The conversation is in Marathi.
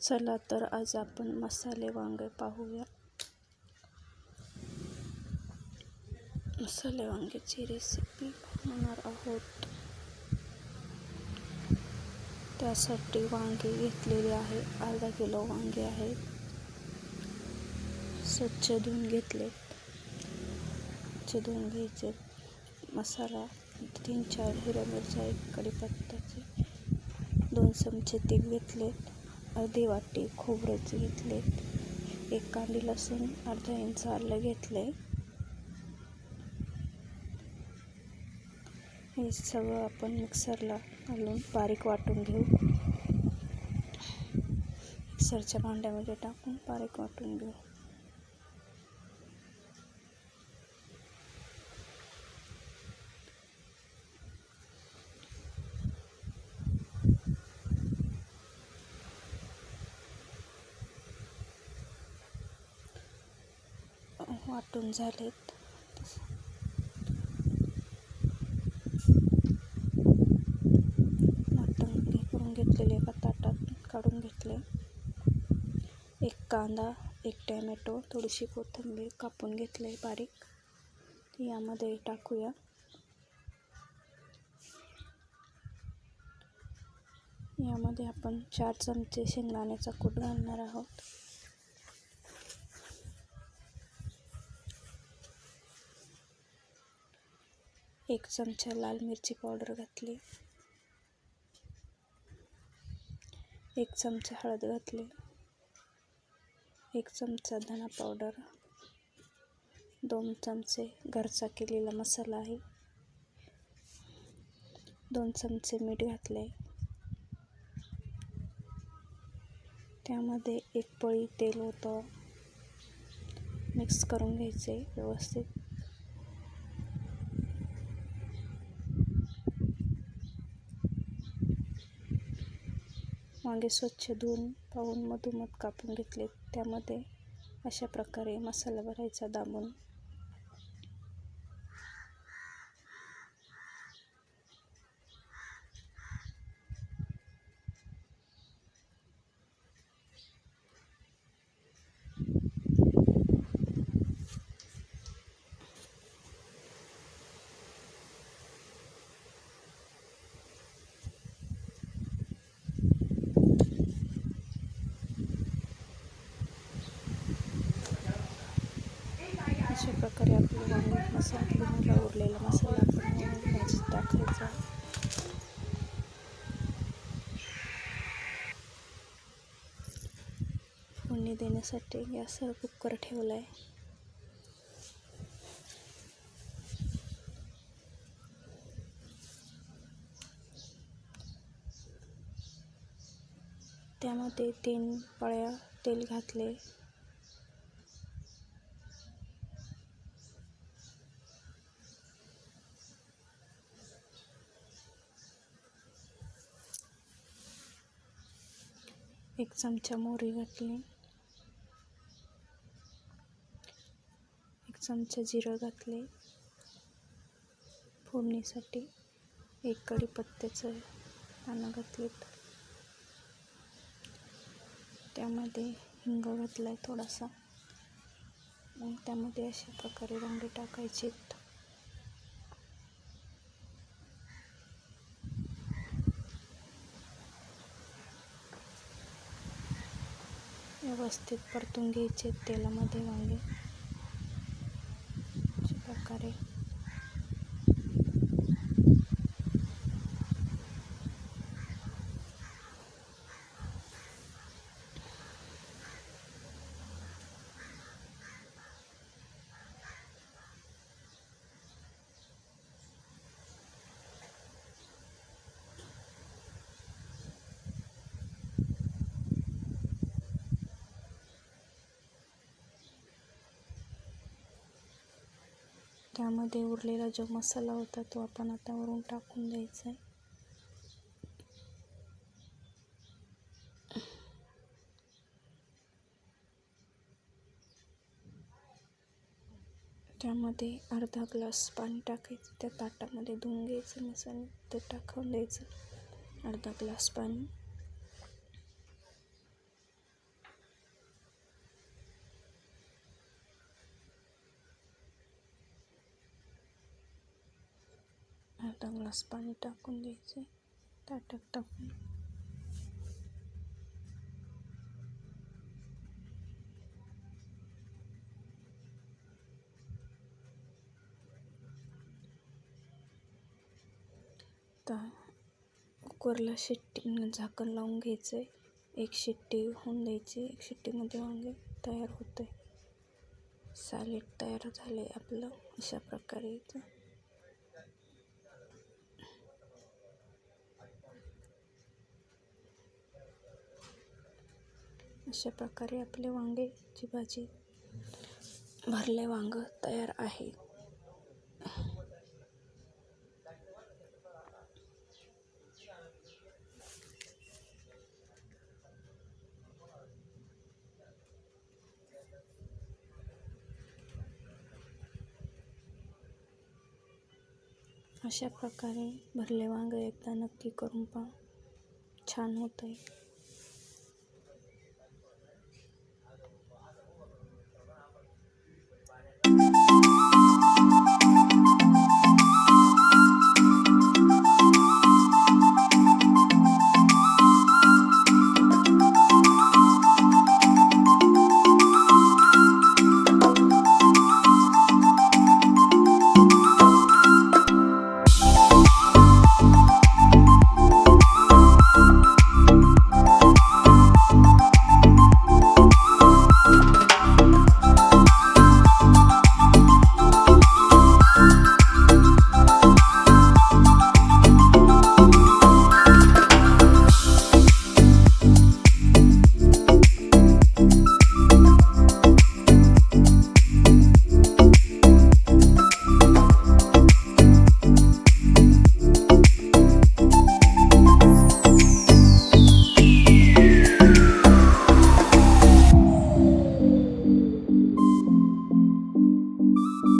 चला तर आज आपण मसाले वांगे पाहूया. मसाले वांग्याची रेसिपी बनवणार आहोत. त्यासाठी वांगे घेतलेले आहे. अर्धा किलो वांगे आहेत स्वच्छ धुवून घेतले. स्वच्छ धुवून घ्यायचे. मसाला तीन चार हिरव्या मिरच्या एक कढीपत्त्याचे दोन चमचे तेल घेतलेत अर्धी वाटी खोबऱ्याचे घेतले. एक कांडी लसूण अर्धा इंच आलं घेतले. हे सगळं आपण मिक्सरला घालून बारीक वाटून घेऊ. मिक्सरच्या भांड्यामध्ये टाकून बारीक वाटून घेऊ. वाटून झालेत. वाटून हे करून घेतलेले एका ताटात काढून घेतले. एक कांदा एक टॅमॅटो थोडीशी कोथिंबीर कापून घेतले बारीक. यामध्ये टाकूया. यामध्ये आपण चार चमचे शेंगदाण्याचा कूट घालणार आहोत. एक चमचा लाल मिरची पावडर घातली. एक चमचा हळद घातली. एक चमचा धना पावडर. दोन चमचे घरचा केलेला मसाला आहे. दोन चमचे मीठ घातले. त्यामध्ये एक पळी तेल होतं. मिक्स करून घ्यायचे व्यवस्थित. वांगे स्वच्छ धुवून पाहून मधोमध कापून घेतले त्यामध्ये अशा प्रकारे मसाला भरायचा दाबून अशा प्रकारे आपलं वांगे मसाला बनवला उरलेला मसाला आपण भाजीत टाकायचा. फोडणी देण्यासाठी गॅसवर कुकर ठेवला आहे त्यामध्ये तीन पळ्या तेल घातले. एक चमचा मोहरी घातली. एक चमचा जिरं घातले. फोडणीसाठी एक कढीपत्त्याचं पानं घातलेत. त्यामध्ये हिंग घातला आहे थोडासा. मग त्यामध्ये अशा प्रकारे रंग टाकायचे व्यवस्थित परतून घ्यायचे तेलामध्ये वांगे. अशा प्रकारे. त्यामध्ये उरलेला जो मसाला होता तो आपण आता वरून टाकून द्यायचा आहे. त्यामध्ये अर्धा ग्लास पाणी टाकायचं त्या ताटामध्ये धुवून घ्यायचं मसाले ते टाकून द्यायचं. अर्धा ग्लास पाणी. अर्धा ग्लास पाणी टाकून द्यायचे. ताटात टाकून. तर कुकरला शिट्टी झाकण लावून घ्यायचं आहे एक शिट्टी होऊन द्यायची. एक शिट्टीमध्ये वांगे तयार होते सॅलेड तयार झाले आपलं. अशा प्रकारे अशा प्रकारे आपले वांग्याची भाजी भरले वांग तयार आहे. अशा प्रकारे भरले वांगे एकदा नक्की करून पहा. छान होतं आहे